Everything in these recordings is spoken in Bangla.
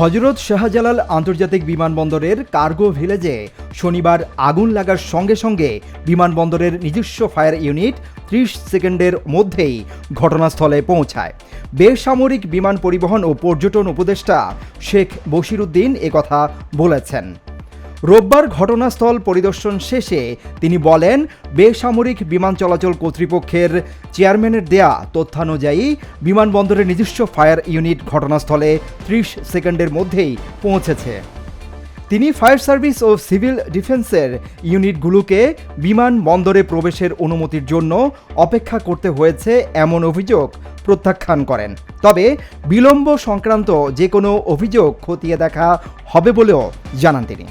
হজরত শাহজালাল আন্তর্জাতিক বিমানবন্দরের কার্গো ভিলেজে শনিবার আগুন লাগার সঙ্গে সঙ্গে বিমানবন্দরের নিজস্ব ফায়ার ইউনিট ত্রিশ সেকেন্ডের মধ্যেই ঘটনাস্থলে পৌঁছায়। বেসামরিক বিমান পরিবহন ও পর্যটন উপদেষ্টা শেখ বশিরুদ্দিন একথা বলেছেন। রোববার ঘটনাস্থল পরিদর্শন শেষে তিনি বলেন, বেসামরিক বিমান চলাচল কর্তৃপক্ষের চেয়ারম্যানের দেয়া তথ্যানুযায়ী বিমানবন্দরের নিজস্ব ফায়ার ইউনিট ঘটনাস্থলে ত্রিশ সেকেন্ডের মধ্যেই পৌঁছেছে। তিনি ফায়ার সার্ভিস ও সিভিল ডিফেন্সের ইউনিটগুলোকে বিমানবন্দরে প্রবেশের অনুমতির জন্য অপেক্ষা করতে হয়েছে এমন অভিযোগ প্রত্যাখ্যান করেন। তবে বিলম্ব সংক্রান্ত যে কোনো অভিযোগ খতিয়ে দেখা হবে বলেও জানান তিনি।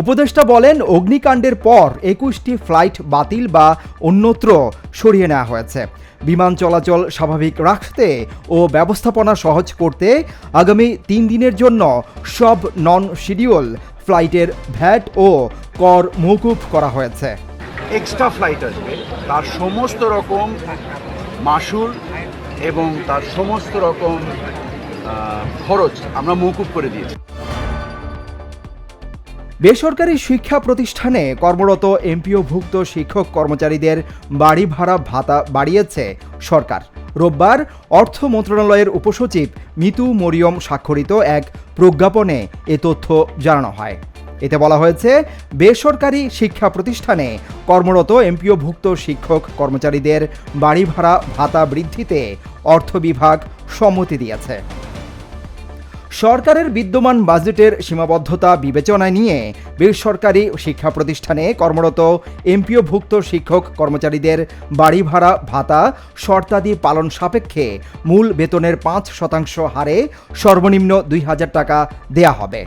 উপদেষ্টা বলেন, অগ্নিকাণ্ডের পর একুশটি ফ্লাইট বাতিল বা অন্যত্র সরিয়ে নেওয়া হয়েছে। বিমান চলাচল স্বাভাবিক রাখতে ও ব্যবস্থাপনা সহজ করতে আগামী তিন দিনের জন্য সব নন শিডিউল ফ্লাইটের ভ্যাট ও কর মৌকুফ করা হয়েছে। এক্সট্রা ফ্লাইট আসবে। তার সমস্ত রকম মাসুল এবং তার সমস্ত রকম খরচ আমরা মৌকুব করে দিয়েছি। বেসরকারি শিক্ষা প্রতিষ্ঠানে কর্মরত এমপিওভুক্ত শিক্ষক কর্মচারীদের বাড়ি ভাড়া ভাতা বাড়িয়েছে সরকার। রোববার অর্থ মন্ত্রণালয়ের উপসচিব মিতু মরিয়ম স্বাক্ষরিত এক প্রজ্ঞাপনে এ তথ্য জানানো হয়। এতে বলা হয়েছে, বেসরকারি শিক্ষা প্রতিষ্ঠানে কর্মরত এমপিওভুক্ত শিক্ষক কর্মচারীদের বাড়ি ভাড়া ভাতা বৃদ্ধিতে অর্থ বিভাগ সম্মতি দিয়েছে। সরকারের বিদ্যমান বাজেটের সীমাবদ্ধতা বিবেচনায় নিয়ে বেসরকারি শিক্ষা প্রতিষ্ঠানে কর্মরত এমপিওভুক্ত শিক্ষক কর্মচারীদের বাড়ি ভাড়া ভাতা, শর্তাদি পালন সাপেক্ষে মূল বেতনের পাঁচ শতাংশ হারে সর্বনিম্ন দুই হাজার টাকা দেয়া হবে।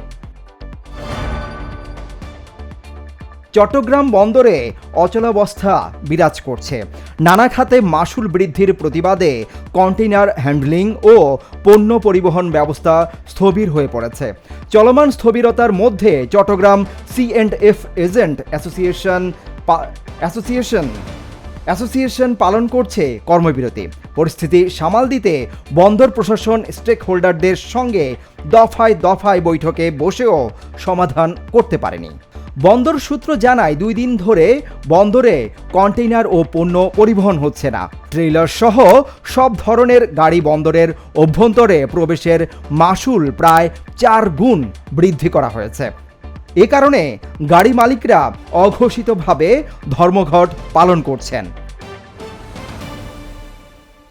চট্টগ্রাম বন্দরে অচলাবস্থা বিরাজ করছে। নানা খাতে মাসুল বৃদ্ধির প্রতিবাদে কন্টেইনার হ্যান্ডলিং ও পণ্য পরিবহন ব্যবস্থা স্থবির হয়ে পড়েছে। চলমান স্থবিরতার মধ্যে Chittagong C and F agent association association association পালন করছে কর্মবিরতি। পরিস্থিতি সামাল দিতে বন্দর প্রশাসন স্টেক হোল্ডারদের সঙ্গে দফায় দফায় বৈঠকে বসেও সমাধান করতে পারেনি। বন্দর সূত্র জানায়, দুই দিন ধরে বন্দরে কন্টেইনার ও পণ্য পরিবহন হচ্ছে না। ট্রেলার সহ সব ধরনের গাড়ি বন্দরের অভ্যন্তরে প্রবেশের মাসুল প্রায় চার গুণ বৃদ্ধি করা হয়েছে। এ কারণে গাড়ি মালিকরা অঘোষিতভাবে ধর্মঘট পালন করছেন।